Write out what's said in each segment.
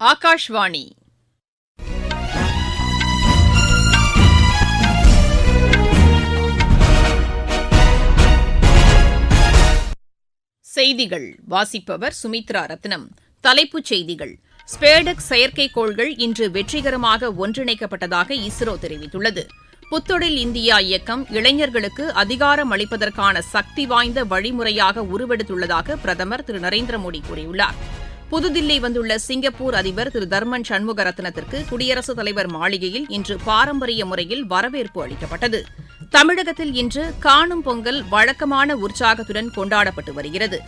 ஆகாஷ்வாணி. செய்திகள். வாசிப்பவர் சுமித்ரா ரத்னம். தலைப்புச் செய்திகள். ஸ்பேடெக் செயற்கைக்கோள்கள் இன்று வெற்றிகரமாக ஒன்றிணைக்கப்பட்டதாக இஸ்ரோ தெரிவித்துள்ளது. புத்தொழில் இந்தியா இயக்கம் இளைஞர்களுக்கு அதிகாரம் அளிப்பதற்கான சக்தி வாய்ந்த வழிமுறையாக உருவெடுத்துள்ளதாக பிரதமர் திரு நரேந்திர மோடி கூறியுள்ளார். புதுதில்லி வந்துள்ள சிங்கப்பூர் அதிபர் திரு தர்மன் சண்முகரத்னத்திற்கு குடியரசுத் தலைவர் மாளிகையில் இன்று பாரம்பரிய முறையில் வரவேற்பு அளிக்கப்பட்டது. தமிழகத்தில் இன்று காணும் பொங்கல் வழக்கமான உற்சாகத்துடன் கொண்டாடப்பட்டு வருகிறது.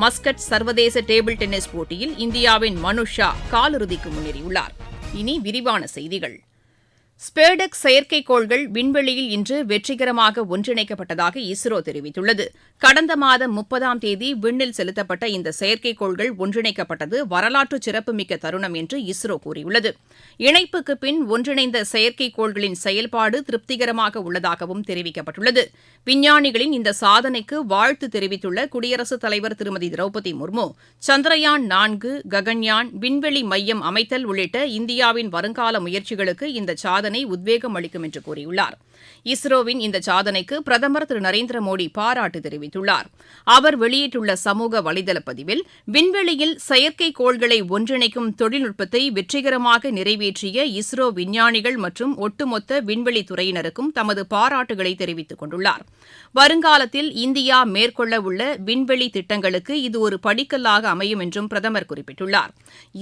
மஸ்கட் சர்வதேச டேபிள் டென்னிஸ் போட்டியில் இந்தியாவின் மனுஷா காலிறுதிக்கு முன்னேறியுள்ளார். இனி விரிவான செய்திகள். ஸ்பேடெக்ஸ் செயற்கைக்கோள்கள் விண்வெளியில் இன்று வெற்றிகரமாக ஒன்றிணைக்கப்பட்டதாக இஸ்ரோ தெரிவித்துள்ளது. கடந்த மாதம் முப்பதாம் தேதி விண்ணில் செலுத்தப்பட்ட இந்த செயற்கைக்கோள்கள் ஒன்றிணைக்கப்பட்டது வரலாற்று சிறப்புமிக்க தருணம் என்று இஸ்ரோ கூறியுள்ளது. இணைப்புக்கு பின் ஒன்றிணைந்த செயற்கைக்கோள்களின் செயல்பாடு திருப்திகரமாக உள்ளதாகவும் தெரிவிக்கப்பட்டுள்ளது. விஞ்ஞானிகளின் இந்த சாதனைக்கு வாழ்த்து தெரிவித்துள்ள குடியரசுத் தலைவர் திருமதி திரௌபதி முர்மு சந்திரயான் நான்கு ககன்யான் விண்வெளி மையம் அமைத்தல் உள்ளிட்ட இந்தியாவின் வருங்கால முயற்சிகளுக்கு இந்த சாதனை சாதனை உத்வேகம் அளிக்கும் என்று கூறியுள்ளார். இஸ்ரோவின் இந்த சாதனைக்கு பிரதமர் திரு நரேந்திர மோடி பாராட்டு தெரிவித்துள்ளார். அவர் வெளியிட்டுள்ள சமூக வலைதள பதிவில் விண்வெளியில் செயற்கைக்கோள்களை ஒன்றிணைக்கும் தொழில்நுட்பத்தை வெற்றிகரமாக நிறைவேற்றிய இஸ்ரோ விஞ்ஞானிகள் மற்றும் ஒட்டுமொத்த விண்வெளி துறையினருக்கும் தமது பாராட்டுகளை தெரிவித்துக் கொண்டுள்ளார். வருங்காலத்தில் இந்தியா மேற்கொள்ள உள்ள விண்வெளி திட்டங்களுக்கு இது ஒரு படிக்கல்லாக அமையும் என்றும் பிரதமர் குறிப்பிட்டுள்ளார்.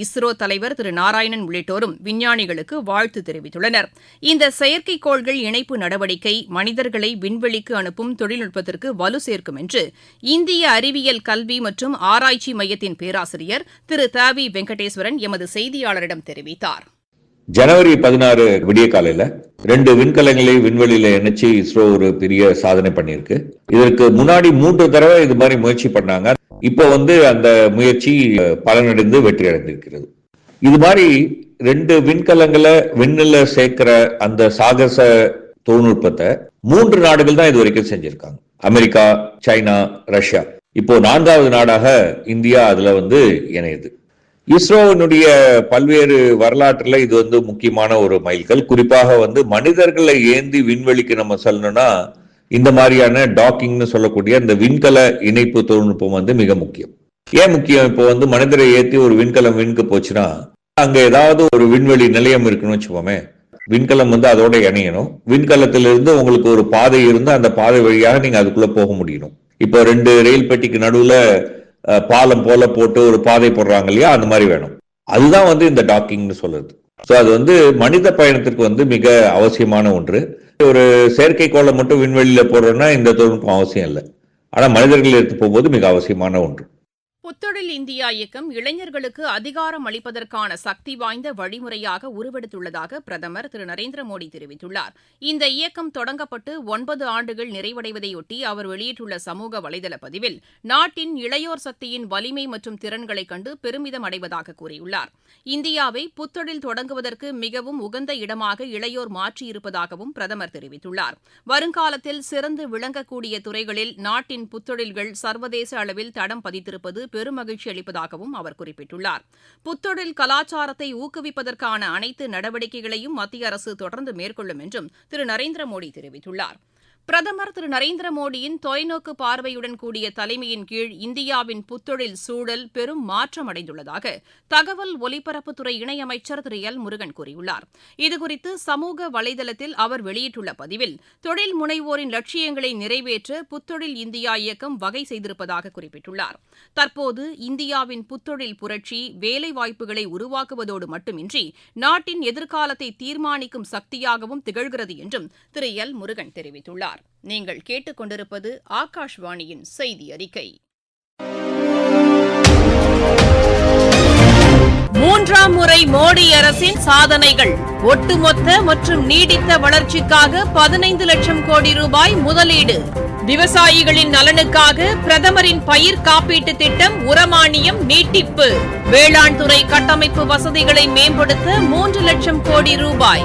இஸ்ரோ தலைவர் திரு நாராயணன் உள்ளிட்டோரும் விஞ்ஞானிகளுக்கு வாழ்த்து தெரிவித்துள்ளனர். இந்த செயற்கைக்கோள்கள் இணைப்பு நடவடிக்கை மனிதர்களை விண்வெளிக்கு அனுப்பும் தொழில்நுட்பத்திற்கு வலு சேர்க்கும் என்று இந்திய அறிவியல் கல்வி மற்றும் ஆராய்ச்சி மையத்தின் பேராசிரியர் திரு த வி வெங்கடேஸ்வரன் எமது செய்தியாளரிடம் தெரிவித்தார். ஜனவரி பதினாறு விடிய காலையில ரெண்டு விண்கலங்களை விண்வெளியில இணைச்சு இஸ்ரோ ஒரு பெரிய சாதனை பண்ணியிருக்கு. இதற்கு முன்னாடி மூன்று தடவை இது மாதிரி முயற்சி பண்ணாங்க. இப்போ வந்து அந்த முயற்சி பலனடைந்து வெற்றி அடைந்திருக்கிறது இது மாதிரி ரெண்டு விண்கலங்களை விண்ணில் சேர்க்கிற அந்த சாகச தொழில்நுட்பத்தை மூன்று நாடுகள் தான் இது வரைக்கும் செஞ்சிருக்காங்க. America China Russia. இப்போ நான்காவது நாடாக இந்தியா அதுல வந்து இணையுது. இஸ்ரோவினுடைய பல்வேறு வரலாற்றுல இது வந்து முக்கியமான ஒரு மைல்கல். குறிப்பாக வந்து மனிதர்களை ஏந்தி விண்வெளிக்கு நம்ம சொல்லணும்னா இந்த மாதிரியான டாக்கிங்னு சொல்லக்கூடிய இந்த விண்கல இணைப்பு தொழில்நுட்பம் வந்து மிக முக்கியம். ஏன் முக்கியம்? இப்போ வந்து மனிதரை ஏற்றி ஒரு விண்கலம் விண்க்கு போச்சுன்னா அங்க ஏதாவது ஒரு விண்வெளி நிலையம் இருக்குன்னு வச்சுக்கோமே விண்கலம் வந்து அதோட இணையணும். விண்கலத்திலிருந்து உங்களுக்கு ஒரு பாதை இருந்து அந்த பாதை வழியாக நீங்க அதுக்குள்ள போக முடியணும். இப்போ ரெண்டு ரயில் பெட்டிக்கு நடுவுல பாலம் போல போட்டு ஒரு பாதை போடுறாங்க இல்லையா அந்த மாதிரி வேணும். அதுதான் வந்து இந்த டாக்கிங்னு சொல்லுது ஸோ அது வந்து மனித பயணத்திற்கு வந்து மிக அவசியமான ஒன்று. ஒரு செயற்கைக்கோளை மட்டும் விண்வெளியில போடுறோம்னா இந்த தொழில்நுட்பம் அவசியம் இல்லை. ஆனால் மனிதர்கள் எடுத்து போகும்போது மிக அவசியமான ஒன்று. புத்தொழில் இந்தியா இயக்கம் இளைஞர்களுக்கு அதிகாரம் அளிப்பதற்கான சக்தி வாய்ந்த வழிமுறையாக உருவெடுத்துள்ளதாக பிரதமர் திரு. நரேந்திர மோடி தெரிவித்துள்ளார். இந்த இயக்கம் தொடங்கப்பட்டு ஒன்பது ஆண்டுகள் நிறைவடைவதையொட்டி அவர் வெளியிட்டுள்ள சமூக வலைதள பதிவில் நாட்டின் இளையோர் சக்தியின் வலிமை மற்றும் திறன்களை கண்டு பெருமிதம் அடைவதாக கூறியுள்ளார். இந்தியாவை புத்தொழில் தொடங்குவதற்கு மிகவும் உகந்த இடமாக இளையோர் மாற்றியிருப்பதாகவும் பிரதமர் தெரிவித்துள்ளார். வருங்காலத்தில் சிறந்து விளங்கக்கூடிய துறைகளில் நாட்டின் புத்தொழில்கள் சர்வதேச அளவில் தடம் பதித்திருப்பது பெருமகிழ்ச்சி அளிப்பதாகவும் அவர் குறிப்பிட்டுள்ளார். புத்தொழில் கலாச்சாரத்தை ஊக்குவிப்பதற்கான அனைத்து நடவடிக்கைகளையும் மத்திய அரசு தொடர்ந்து மேற்கொள்ளும் என்றும் திரு. நரேந்திர மோடி தெரிவித்துள்ளார். பிரதமர் திரு நரேந்திர மோடியின் தொலைநோக்கு பார்வையுடன் கூடிய தலைமையின் கீழ் இந்தியாவின் புத்தொழில் சூழல் பெரும் மாற்றம் அடைந்துள்ளதாக தகவல் ஒலிபரப்புத்துறை இணையமைச்சர் திரு எல் முருகன் கூறியுள்ளார். இதுகுறித்து சமூக வலைதளத்தில் அவர் வெளியிட்டுள்ள பதிவில் தொழில் முனைவோரின் லட்சியங்களை நிறைவேற்ற புத்தொழில் இந்தியா இயக்கம் வகை செய்திருப்பதாக குறிப்பிட்டுள்ளார். தற்போது இந்தியாவின் புத்தொழில் புரட்சி வேலைவாய்ப்புகளை உருவாக்குவதோடு மட்டுமின்றி நாட்டின் எதிர்காலத்தை தீர்மானிக்கும் சக்தியாகவும் திகழ்கிறது என்றும் திரு எல் முருகன் தெரிவித்துள்ளார். நீங்கள் கேட்டுக்கொண்டிருப்பது ஆகாஷ்வாணியின் செய்தி அறிக்கை மூன்றாம் முறை மோடி அரசின் சாதனைகள் ஒட்டுமொத்த மற்றும் நீடித்த வளர்ச்சிக்காக பதினைந்து லட்சம் கோடி ரூபாய் முதலீடு. விவசாயிகளின் நலனுக்காக பிரதமரின் பயிர் காப்பீட்டு திட்டம் உரமானியம் நீட்டிப்பு. வேளாண் துறை கட்டமைப்பு வசதிகளை மேம்படுத்த மூன்று லட்சம் கோடி ரூபாய்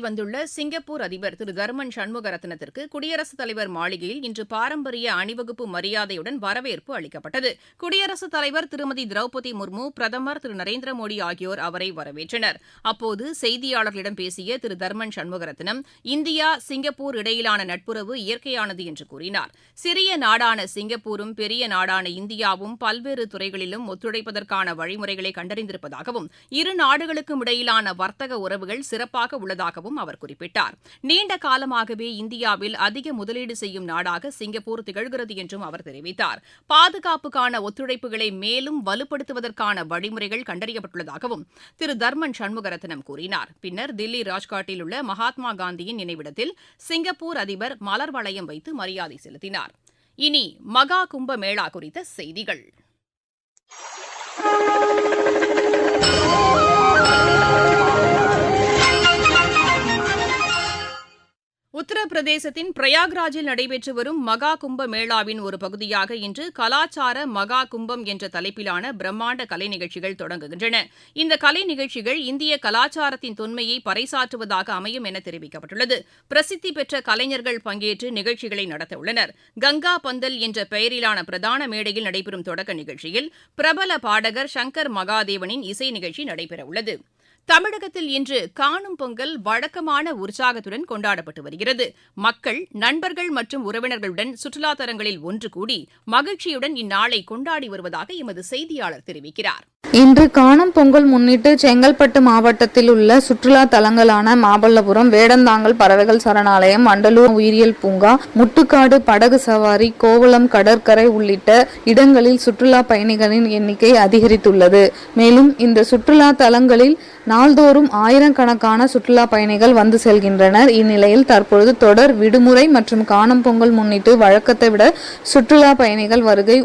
வந்துள்ள சிங்கப்பூர் அதிபர் திரு தர்மன் சண்முகரத்னத்திற்கு குடியரசுத் தலைவர் மாளிகையில் இன்று பாரம்பரிய அணிவகுப்பு மரியாதையுடன் வரவேற்பு அளிக்கப்பட்டது. குடியரசுத் தலைவர் திருமதி திரௌபதி முர்மு பிரதமர் திரு நரேந்திர மோடி ஆகியோர் அவரை வரவேற்றனர். அப்போது செய்தியாளர்களிடம் பேசிய திரு தர்மன் சண்முகரத்னம் இந்தியா சிங்கப்பூர் இடையிலான நட்புறவு இயற்கையானது என்று கூறினார். சிறிய நாடான சிங்கப்பூரும் பெரிய நாடான இந்தியாவும் பல்வேறு துறைகளிலும் ஒத்துழைப்பதற்கான வழிமுறைகளை கண்டறிந்திருப்பதாகவும் இரு நாடுகளுக்கும் இடையிலான வர்த்தக உறவுகள் சிறப்பாக உள்ளதாகவும் அவர் குறிப்பிட்டார். நீண்ட காலமாகவே இந்தியாவில் அதிக முதலீடு செய்யும் நாடாக சிங்கப்பூர் திகழ்கிறது என்றும் அவர் தெரிவித்தார். பாதுகாப்புக்கான ஒத்துழைப்புகளை மேலும் வலுப்படுத்துவதற்கான வழிமுறைகள் கண்டறியப்பட்டுள்ளதாகவும் திரு தர்மன் சண்முகரத்னம் கூறினார். பின்னர் தில்லி ராஜ்காட்டில் உள்ள மகாத்மா காந்தியின் நினைவிடத்தில் சிங்கப்பூர் அதிபர் மலர் வளையம் வைத்து மரியாதை செலுத்தினார். இனி மகா கும்ப மேளா குறித்த செய்திகள். உத்தரப்பிரதேசத்தின் பிரயாக்ராஜில் நடைபெற்று வரும் மகா கும்ப மேளாவின் ஒரு பகுதியாக இன்று கலாச்சார மகா கும்பம் என்ற தலைப்பிலான பிரம்மாண்ட கலை நிகழ்ச்சிகள் தொடங்குகின்றன. இந்த கலை நிகழ்ச்சிகள் இந்திய கலாச்சாரத்தின் தொன்மையை பறைசாற்றுவதாக அமையும் என தெரிவிக்கப்பட்டுள்ளது. பிரசித்தி பெற்ற கலைஞர்கள் பங்கேற்று நிகழ்ச்சிகளை நடத்தவுள்ளனர். கங்கா பந்தல் என்ற பெயரிலான பிரதான மேடையில் நடைபெறும் தொடக்க நிகழ்ச்சியில் பிரபல பாடகர் சங்கர் மகாதேவனின் இசை நிகழ்ச்சி நடைபெறவுள்ளது. தமிழகத்தில் இன்று காணும் பொங்கல் வழக்கமான உற்சாகத்துடன் கொண்டாடப்பட்டு வருகிறது. மக்கள் நண்பர்கள் மற்றும் உறவினர்களுடன் சுற்றுலா தலங்களில் ஒன்று கூடி மகிழ்ச்சியுடன் இந்நாளை கொண்டாடி வருவதாக எமது செய்தியாளர் தெரிவிக்கிறார். இன்று காணும் பொங்கல் முன்னிட்டு செங்கல்பட்டு மாவட்டத்தில் உள்ள சுற்றுலா தலங்களான மாமல்லபுரம் வேடந்தாங்கல் பறவைகள் சரணாலயம் வண்டலூர் உயிரியல் பூங்கா முட்டுக்காடு படகு சவாரி கோவளம் கடற்கரை உள்ளிட்ட இடங்களில் சுற்றுலா பயணிகளின் எண்ணிக்கை அதிகரித்துள்ளது. மேலும் இந்த சுற்றுலா தலங்களில் நாள்தோறும் ஆயிரக்கணக்கான சுற்றுலா பயணிகள் வந்து செல்கின்றனர். இந்நிலையில் தற்பொழுது தொடர் விடுமுறை மற்றும் காணும் பொங்கல் முன்னிட்டு வழக்கத்தை விட சுற்றுலா பயணிகள் வருகை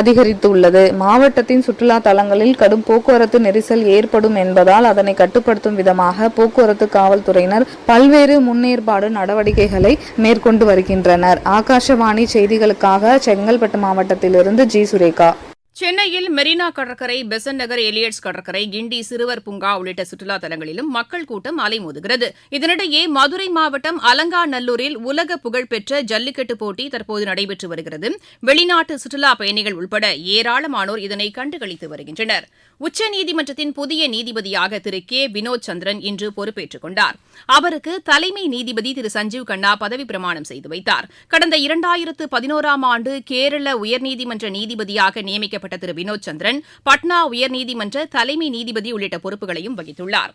அதிகரித்துள்ளது. மாவட்டத்தின் சுற்றுலா தலங்களில் கடும் போக்குவரத்து நெரிசல் ஏற்படும் என்பதால் அதனை கட்டுப்படுத்தும் விதமாக போக்குவரத்து காவல்துறையினர் பல்வேறு முன்னேற்பாடு நடவடிக்கைகளை மேற்கொண்டு வருகின்றனர். ஆகாஷவாணி செய்திகளுக்காக செங்கல்பட்டு மாவட்டத்திலிருந்து ஜி. சுரேகா. சென்னையில் மெரினா கடற்கரை பெசன் நகர் எலியட்ஸ் கடற்கரை கிண்டி சிறுவர் பூங்கா உள்ளிட்ட சுற்றுலா தலங்களிலும் மக்கள் கூட்டம் அலைமோதுகிறது இதனிடையே மதுரை மாவட்டம் அலங்காநல்லூரில் உலக புகழ்பெற்ற ஜல்லிக்கட்டு போட்டி தற்போது நடைபெற்று வருகிறது. வெளிநாட்டு சுற்றுலா பயணிகள் உட்பட ஏராளமானோர் இதனை கண்டுகளித்து வருகின்றனர். உச்சநீதிமன்றத்தின் புதிய நீதிபதியாக திரு. கே. வினோத் சந்திரன் இன்று பொறுப்பேற்றுக் கொண்டார். அவருக்கு தலைமை நீதிபதி திரு. சஞ்சீவ் கண்ணா பதவி பிரமாணம் செய்து வைத்தார். கடந்த இரண்டாயிரத்து பதினோராம் ஆண்டு கேரள உயர்நீதிமன்ற நீதிபதியாக நியமிக்கப்பட்ட திரு வினோத் சந்திரன் பாட்னா உயர்நீதிமன்ற தலைமை நீதிபதி உள்ளிட்ட பொறுப்புகளையும் வகித்துள்ளார்.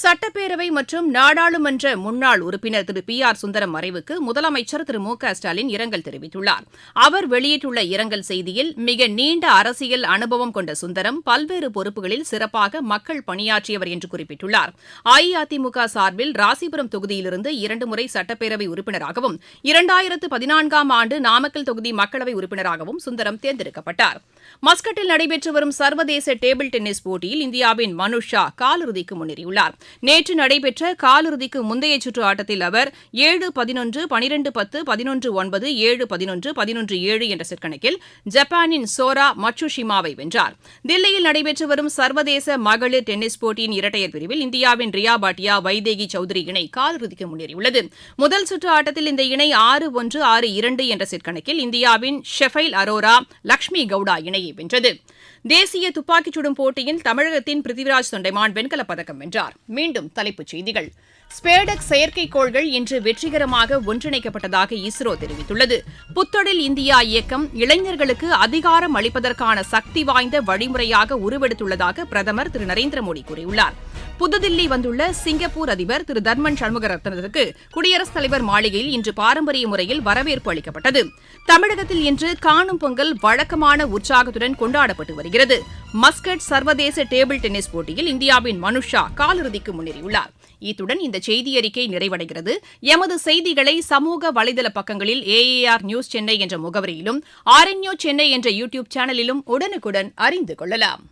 சட்டப்பேரவை மற்றும் நாடாளுமன்ற முன்னாள் உறுப்பினர் திரு பி ஆர் சுந்தரம் மறைவுக்கு முதலமைச்சர் திரு மு க ஸ்டாலின் இரங்கல் தெரிவித்துள்ளார். அவர் வெளியிட்டுள்ள இரங்கல் செய்தியில் மிக நீண்ட அரசியல் அனுபவம் கொண்ட சுந்தரம் பல்வேறு பொறுப்புகளில் சிறப்பாக மக்கள் பணியாற்றியவர் என்று குறிப்பிட்டுள்ளார். அஇஅதிமுக சார்பில் ராசிபுரம் தொகுதியிலிருந்து இரண்டு முறை சட்டப்பேரவை உறுப்பினராகவும் இரண்டாயிரத்து பதினான்காம் ஆண்டு நாமக்கல் தொகுதி மக்களவை உறுப்பினராகவும் சுந்தரம் தேர்ந்தெடுக்கப்பட்டார். மஸ்கட்டில் நடைபெற்று வரும் சர்வதேச டேபிள் டென்னிஸ் போட்டியில் இந்தியாவின் மனுஷா காலிறுதிக்கு முன்னேறியுள்ளார். நேற்று நடைபெற்ற காலிறுதிக்கு முந்தைய சுற்று ஆட்டத்தில் அவர் ஏழு பதினொன்று பனிரெண்டு பத்து பதினொன்று ஒன்பது ஏழு பதினொன்று பதினொன்று ஏழு என்ற செட் கணக்கில் ஜப்பானின் சோரா மட்சுஷிமாவை வென்றார். தில்லியில் நடைபெற்று வரும் சர்வதேச மகளிர் டென்னிஸ் போட்டியின் இரட்டையர் பிரிவில் இந்தியாவின் ரியா பாட்டியா வைதேகி சௌத்ரி இணை காலிறுதிக்கு முன்னேறியுள்ளது. முதல் சுற்று ஆட்டத்தில் இந்த இணை ஆறு ஒன்று ஆறு இரண்டு என்ற செட் கணக்கில் இந்தியாவின் ஷெஃபைல் அரோரா லக்ஷ்மி கவுடா இணையை வென்றது. தேசிய துப்பாக்கிச் சுடும் போட்டியில் தமிழகத்தின் பிருத்திவிராஜ் தொண்டைமான் வெண்கலப் பதக்கம் வென்றார். மீண்டும் தலைப்புச் செய்திகள். ஸ்பேடக் செயற்கைக்கோள்கள் இன்று வெற்றிகரமாக ஒன்றிணைக்கப்பட்டதாக இஸ்ரோ தெரிவித்துள்ளது. புத்தொழில் இந்தியா இயக்கம் இளைஞர்களுக்கு அதிகாரம் அளிப்பதற்கான சக்தி வாய்ந்த வழிமுறையாக உருவெடுத்துள்ளதாக பிரதமர் திரு நரேந்திர மோடி கூறியுள்ளார். புதுதில்லி வந்துள்ள சிங்கப்பூர் அதிபர் திரு தர்மன் சண்முகரத்னத்திற்கு குடியரசுத் தலைவர் மாளிகையில் இன்று பாரம்பரிய முறையில் வரவேற்பு அளிக்கப்பட்டது. தமிழகத்தில் இன்று காணும் பொங்கல் வழக்கமான உற்சாகத்துடன் கொண்டாடப்பட்டு வருகிறது. மஸ்கட் சர்வதேச டேபிள் டென்னிஸ் போட்டியில் இந்தியாவின் மனுஷா காலிறுதிக்கு முன்னேறியுள்ளார். இத்துடன் இந்த செய்தி அறிக்கை நிறைவடைகிறது. எமது செய்திகளை சமூக வலைதள பக்கங்களில் ஏஏஆர் நியூஸ் சென்னை என்ற முகவரியிலும் ஆர்என்யூ சென்னை என்ற யூடியூப் சேனலிலும் உடனுக்குடன் அறிந்து கொள்ளலாம்.